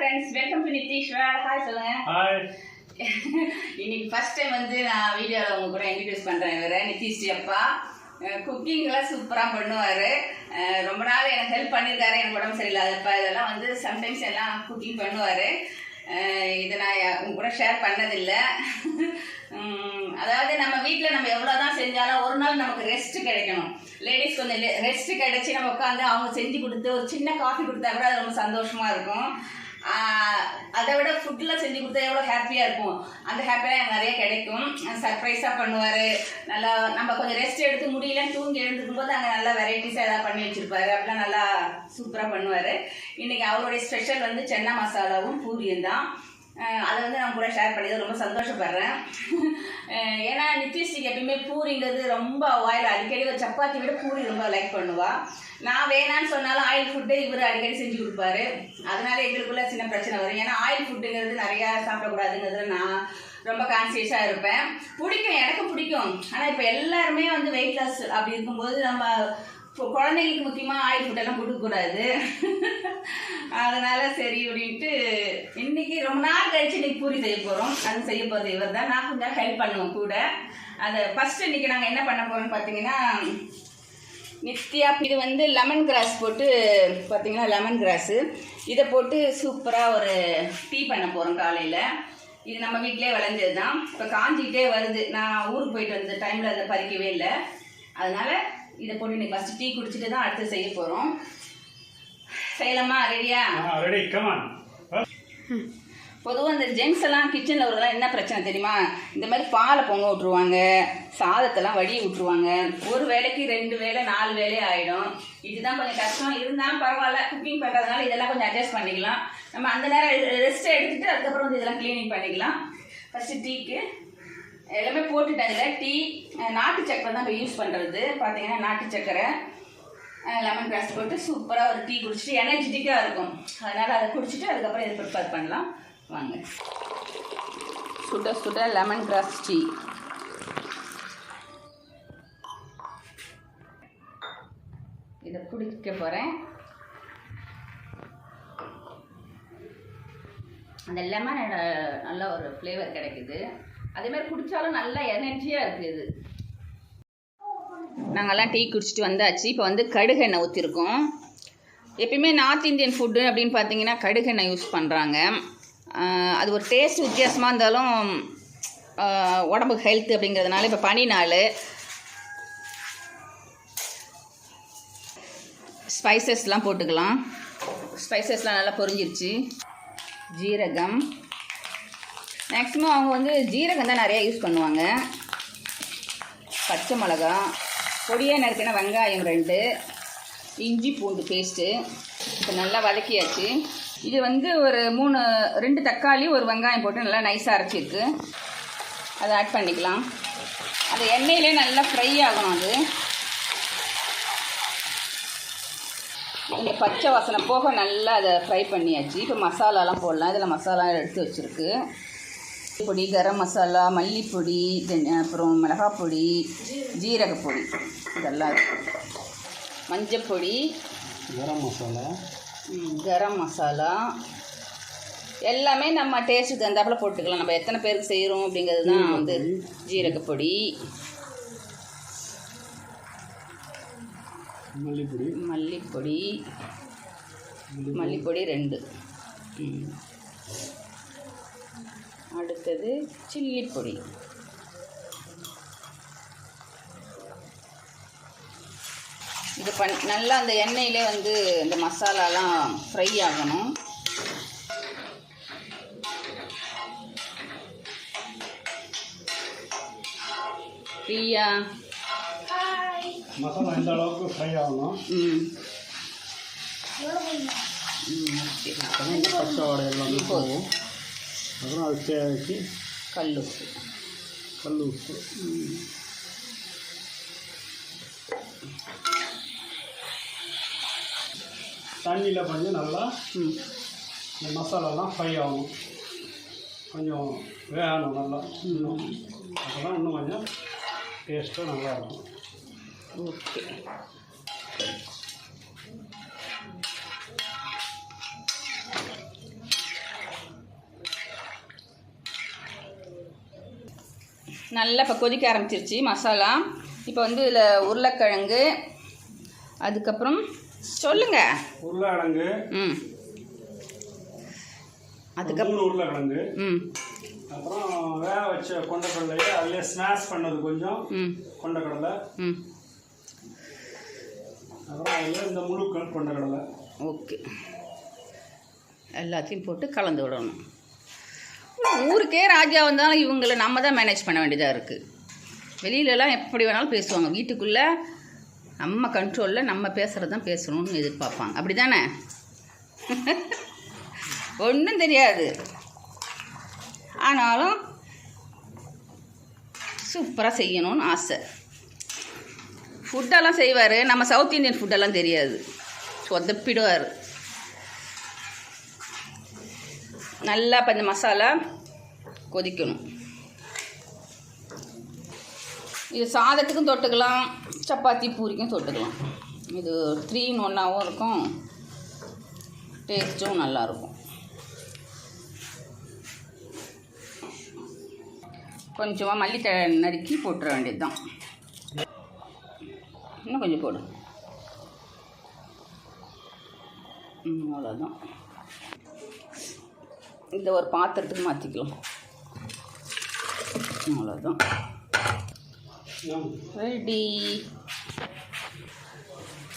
Friends welcome to Nitheeswar hi சொல்லுங்க. Hi இன்னைக்கு first time வந்து நான் வீடியோவில் உங்க கூட இன்ட்ரடியூஸ் பண்ணுறேன் இவரை நிதிஷ் அப்பா. குக்கிங்லாம் சூப்பராக பண்ணுவார். ரொம்ப நாள் எனக்கு ஹெல்ப் பண்ணியிருக்காரு எனக்கு உடம்பு சரியில்லாதப்ப. இதெல்லாம் வந்து சம்டைம்ஸ் எல்லாம் குக்கிங் பண்ணுவார். இதை நான் உங்க கூட ஷேர் பண்ணதில்லை. அதாவது நம்ம வீட்டில் நம்ம எவ்வளோ தான் செஞ்சாலும் ஒரு நாள் நமக்கு ரெஸ்ட் கிடைக்கணும். லேடிஸ் கொஞ்சம் ரெஸ்ட் கிடைச்சி நம்ம உட்காந்து அவங்க செஞ்சு கொடுத்து ஒரு சின்ன காஃபி கொடுத்தா கூட அது ரொம்ப சந்தோஷமாக இருக்கும். அதை விட ஃபுட்டில் செஞ்சு கொடுத்தா எவ்வளோ ஹாப்பியாக இருக்கும்? அந்த ஹாப்பியாக எனக்கு நிறைய கிடைக்கும். சர்ப்ரைஸாக பண்ணுவார். நல்லா நம்ம கொஞ்சம் ரெஸ்ட் எடுத்து முடியல தூங்கி எழுந்துக்கும் போது அங்கே நல்லா வெரைட்டிஸாக எதாவது பண்ணி வச்சுருப்பாரு. அப்படிலாம் நல்லா சூப்பராக பண்ணுவார். இன்றைக்கி அவருடைய ஸ்பெஷல் வந்து சென்னா மசாலாவும் பூரியும் தான். அதை வந்து நான் கூட ஷேர் பண்ணி ரொம்ப சந்தோஷப்படுறேன். ஏன்னா நித்யஸ்டிக் எப்பயுமே பூரிங்கிறது ரொம்ப ஆயில் அடிக்கடி ஒரு சப்பாத்தி விட பூரி ரொம்ப லைக் பண்ணுவா. நான் வேணான்னு சொன்னாலும் ஆயில் ஃபுட்டு இவர் அடிக்கடி செஞ்சு கொடுப்பாரு. அதனால எங்களுக்குள்ள சின்ன பிரச்சனை வரும். ஏன்னா ஆயில் ஃபுட்டுங்கிறது நிறையா சாப்பிடக்கூடாதுங்கிறதுல நான் ரொம்ப கான்சியஸாக இருப்பேன். பிடிக்கும் எனக்கு பிடிக்கும். ஆனால் இப்போ எல்லாருமே வந்து வெயிட் லாஸ் அப்படி இருக்கும்போது நம்ம குழந்தைங்களுக்கு முக்கியமாக ஆயில் ஃபுட்டெல்லாம் கொடுக்கக்கூடாது. அதனால் சரி அப்படின்ட்டு இன்னைக்கு ரொம்ப நாள் கழிச்சு இன்னைக்கு பூரி செய்ய போகிறோம் அது செய்ய போகிறது இவர் தான். நான் கொஞ்சம் ஹெல்ப் பண்ணுவோம் கூட. அதை ஃபஸ்ட்டு இன்றைக்கி நாங்கள் என்ன பண்ண போகிறோம்னு பார்த்தீங்கன்னா நித்யா இது வந்து லெமன் கிராஸ் போட்டு பார்த்தீங்கன்னா லெமன் கிராஸு இதை போட்டு சூப்பராக ஒரு டீ பண்ண போகிறோம் காலையில். இது நம்ம வீட்டிலே விளைஞ்சது தான் இப்போ காஞ்சிக்கிட்டே வருது. நான் ஊருக்கு போயிட்டு வந்த டைமில் அதை பறிக்கவே இல்லை. அதனால் இதை போட்டு இன்னைக்கு ஃபஸ்ட்டு டீ குடிச்சிட்டு தான் அடுத்து செய்ய போகிறோம் செய்யலாமா? ரெடியா ரெடி கமான் பொதுவாக இந்த ஜென்ஸ் எல்லாம் கிச்சனில் வரதெல்லாம் என்ன பிரச்சனை தெரியுமா? இந்த மாதிரி பாலை பொங்க விட்ருவாங்க சாதத்தெல்லாம் வடிய விட்ருவாங்க ஒரு வேளைக்கு ரெண்டு வேளை நாலு வேலையே ஆகிடும் இதுதான் கொஞ்சம் கஷ்டம். இருந்தாலும் பரவாயில்ல குக்கிங் பண்ணுறதுனால இதெல்லாம் கொஞ்சம் அட்ஜஸ்ட் பண்ணிக்கலாம். நம்ம அந்த நேரம் ரெஸ்ட் எடுத்துட்டு அதுக்கப்புறம் வந்து இதெல்லாம் க்ளீனிங் பண்ணிக்கலாம். ஃபஸ்ட்டு டீக்கு. எல்லாமே போட்டுட்டேன் இதில். டீ நாட்டு சக்கரை தான் இப்போ யூஸ் பண்ணுறது பார்த்தீங்கன்னா நாட்டு சக்கரை லெமன் கிராஸ் போட்டு சூப்பராக ஒரு டீ குடிச்சிட்டு எனர்ஜெட்டிக்காக இருக்கும். அதனால் அதை குடிச்சிட்டு அதுக்கப்புறம் இதை ப்ரிப்பேர் பண்ணலாம். வாங்க. சுட சுட லெமன் கிராஸ் டீ இதை குடிக்க போகிறேன் அந்த லெமனோட நல்ல ஒரு ஃப்ளேவர் கிடைக்குது. அதே மாதிரி குடித்தாலும் நல்ல எனர்ஜியாக இருக்குது இது. நாங்கள்லாம் டீ குடிச்சிட்டு வந்தாச்சு. இப்போ வந்து கடுகெண்ணெய் ஊற்றிருக்கோம் எப்பயுமே நார்த் இந்தியன் ஃபுட்டு அப்படின்னு பார்த்தீங்கன்னா கடுகெண்ணெய் யூஸ் பண்ணுறாங்க அது ஒரு டேஸ்ட் வித்தியாசமாக இருந்தாலும் உடம்பு உடம்புக்கு ஹெல்த் அப்படிங்கிறதுனால இப்போ பனி நாள். ஸ்பைசஸ்லாம் போட்டுக்கலாம். ஸ்பைசஸ்லாம் நல்லா பொரிஞ்சிருச்சு. ஜீரகம். மேக்ஸிமம் அவங்க வந்து ஜீரகம் தான் நிறையா யூஸ் பண்ணுவாங்க. பச்சை மிளகா பொடியாக நறுக்கின வெங்காயம் ரெண்டு இஞ்சி பூண்டு பேஸ்ட்டு இப்போ நல்லா வதக்கியாச்சு. இது வந்து ஒரு மூணு ரெண்டு தக்காளி ஒரு வெங்காயம் போட்டு நல்லா நைஸாக அரைச்சிருக்கு. அதை ஆட் பண்ணிக்கலாம். அது எண்ணெயிலே நல்லா ஃப்ரை ஆகணும் அது. இந்த பச்சை வாசனை போக நல்லா அதை ஃப்ரை பண்ணியாச்சு. இப்போ மசாலாலாம் போடலாம். இதில் மசாலா எடுத்து வச்சுருக்கு. பொடி கரம் மசாலா மல்லிப்பொடி தென் அப்புறம் மிளகாப்பொடி ஜீரகப்பொடி. இதெல்லாம் மஞ்சப்பொடி. கரம் மசாலா. கரம் மசாலா. எல்லாமே நம்ம டேஸ்ட்டுக்கு தகுந்தாப்புல போட்டுக்கலாம். நம்ம எத்தனை பேருக்கு செய்கிறோம் அப்படிங்கிறது தான் வந்து ஜீரகப்பொடி. மல்லிப்பொடி. மல்லிப்பொடி. மல்லிப்பொடி. ரெண்டு. அடுத்தது சில்லிப்பொடி. இது பண் நல்லா அந்த எண்ணெயிலே வந்து இந்த மசாலாலாம் ஃப்ரை ஆகணும். பிரியா. மசாலா எந்த அளவுக்கு ஃப்ரை ஆகணும்? ம். ம், ஓகே. பச்சை வாடை எல்லாமே போதும். அப்புறம் அது தேவைக்கு கல் உப்பு. கல் உப்பு. தண்ணியில் கொஞ்சம் நல்லா இந்த மசாலாலாம் ஃப்ரை ஆகணும். கொஞ்சம் வேகணும் நல்லா. இன்னும் அப்போதான் இன்னும் கொஞ்சம் டேஸ்ட்டும் நல்லாயிருக்கும் ஓகே. நல்லா இப்போ கொதிக்க ஆரம்பிச்சிருச்சு மசாலா. இப்போ வந்து இதில் உருளைக்கிழங்கு அதுக்கப்புறம் சொல்லுங்க. உருளைக்கிழங்கு. ம். அதுக்கப்புறம் உருளைக்கிழங்கு. ம். அப்புறம் வேக வச்ச கொண்டக்கடலையை அதுலேயே ஸ்மாஷ் பண்ணது கொஞ்சம் ம். கொண்டக்கடலை. ம். அப்புறம் அதில் இந்த முழு கொண்டக்கடலை. ஓகே. எல்லாத்தையும் போட்டு கலந்து விடணும். ஊருக்கே ராஜா வந்தாலும் இவங்களை நம்ம தான் மேனேஜ் பண்ண வேண்டியதாக இருக்குது வெளியிலலாம் எப்படி வேணாலும் பேசுவாங்க. வீட்டுக்குள்ளே நம்ம கண்ட்ரோலில் நம்ம பேசுகிறது தான் பேசணும்னு எதிர்பார்ப்பாங்க. அப்படி தானே ஒன்றும் தெரியாது. ஆனாலும் சூப்பராக செய்யணும்னு ஆசை. ஃபுட்டெல்லாம் செய்வார். நம்ம சவுத் இந்தியன் ஃபுட்டெல்லாம் தெரியாது. சொதப்பிடுவார். நல்லா இப்போ இந்த மசாலா கொதிக்கணும். இது சாதத்துக்கும் தொட்டுக்கலாம் சப்பாத்தி பூரிக்கும் தொட்டுக்கலாம். இது த்ரீ ஒன்றாகவும் இருக்கும். டேஸ்ட்டும் நல்லாயிருக்கும் கொஞ்சமாக மல்லித்தழை நறுக்கி போட்டுற வேண்டியது தான் இன்னும் கொஞ்சம் போடும் அவ்வளோதான் இந்த ஒரு பாத்திரத்துக்கு மாற்றிக்கலாம் அவ்வளோதான் ரெடி.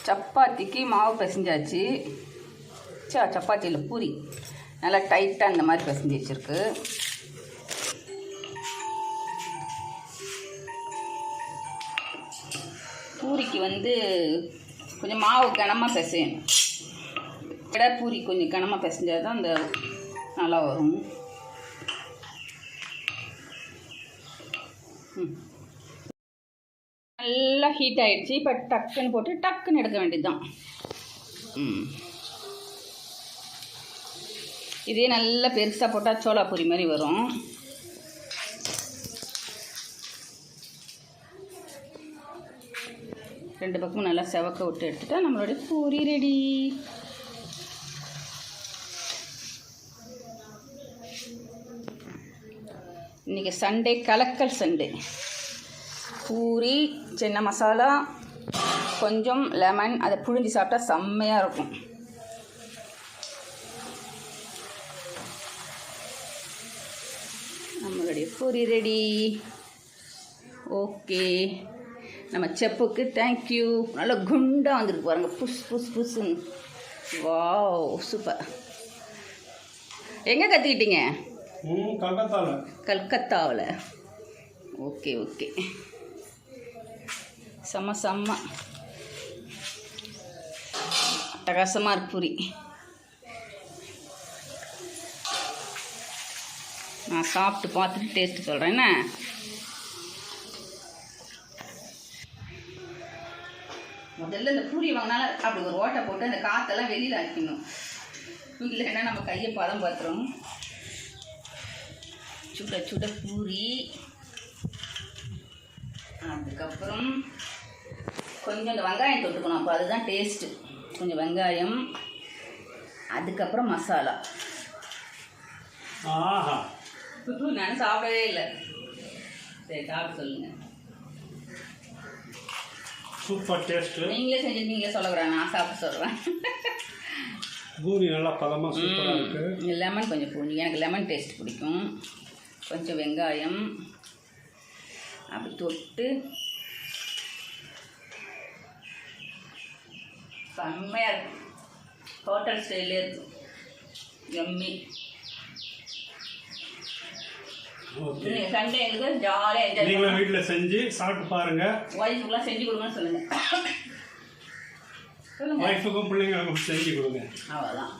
சப்பாத்திக்கு மாவு பிசைஞ்சாச்சு. சா சப்பாத்தியில் பூரி. நல்லா டைட்டாக இந்த மாதிரி பிசைஞ்சு வச்சுருக்கு. பூரிக்கு வந்து கொஞ்சம் மாவு கனமாக பிசையணும். விட பூரி கொஞ்சம் கனமாக பிசைஞ்சால் தான் அந்த நல்லா வரும். நல்லா ஹீட் ஆயிடுச்சு. இப்போ டக்குன்னு போட்டு டக்குன்னு எடுக்க வேண்டியதுதான். ம். இதே நல்லா பெருசாக போட்டால் சோளா பூரி மாதிரி வரும். ரெண்டு பக்கமும் நல்லா செவக்க விட்டு எடுத்துட்டா நம்மளுடைய பூரி ரெடி இன்றைக்கி சண்டே கலக்கல் சண்டே. பூரி சின்ன மசாலா கொஞ்சம் லெமன் அதை புழிஞ்சு சாப்பிட்டா செம்மையாக இருக்கும். நம்மளுடைய பூரி ரெடி ஓகே நம்ம செப்புக்கு தேங்க்யூ நல்லா குண்டாக வந்துருக்கு பாருங்க. புஸ் புஸ் புஷ்ன்னு வா சூப்பர் எங்கே கற்றுக்கிட்டீங்க கல்கத்தாவில் கல்கத்தாவில். Okay okay. செம்ம செம்ம. அட்டகாசமாக இருக்கு பூரி. நான் சாப்பிட்டு பார்த்துட்டு டேஸ்ட்டு சொல்கிறேன் என்ன? முதல்ல இந்த பூரி வாங்கினாலும் அப்படி ஒரு ஓட்டை போட்டு அந்த காற்றெல்லாம் வெளியில் ஆக்கிடணும். இல்லைன்னா நம்ம கையை பதம் பார்த்துரும் சுட சுட பூரி. அதுக்கப்புறம் கொஞ்சம் இந்த வெங்காயம் தொட்டுக்கணும். அப்போ அதுதான் டேஸ்ட்டு கொஞ்சம் வெங்காயம். அதுக்கப்புறம் மசாலா. ஆஹா. நான் சாப்பிடவே இல்லை. சரி சாப்பிட்டு சொல்லுங்கள் சூப்பர் டேஸ்ட்டு நீங்களே செஞ்சு நீங்களே சொல்லக்கூடாது நான் சாப்பிட்டு சொல்கிறேன் பூரி நல்லா பதமாக சூப்பராக இருக்குது லெமன் கொஞ்சம் பூண்டி எனக்கு லெமன் டேஸ்ட் பிடிக்கும். கொஞ்சம் வெங்காயம். அப்படி தொட்டு செம்மையாக இருக்கும். ஹோட்டல் ஸ்டைலே இருக்கும். எம்மி சண்டே எங்களுக்கு ஜாலியாக என்ஜாய் நீங்களும் வீட்டில் செஞ்சு சாப்பிட்டு பாருங்கள் ஒய்ஃபுக்கெலாம் செஞ்சு கொடுங்கன்னு சொல்லுங்கள் சொல்லுங்கள் ஒய்ஃபுக்கும் பிள்ளைங்களுக்கும் செஞ்சு கொடுங்க. அவ்வளோதான்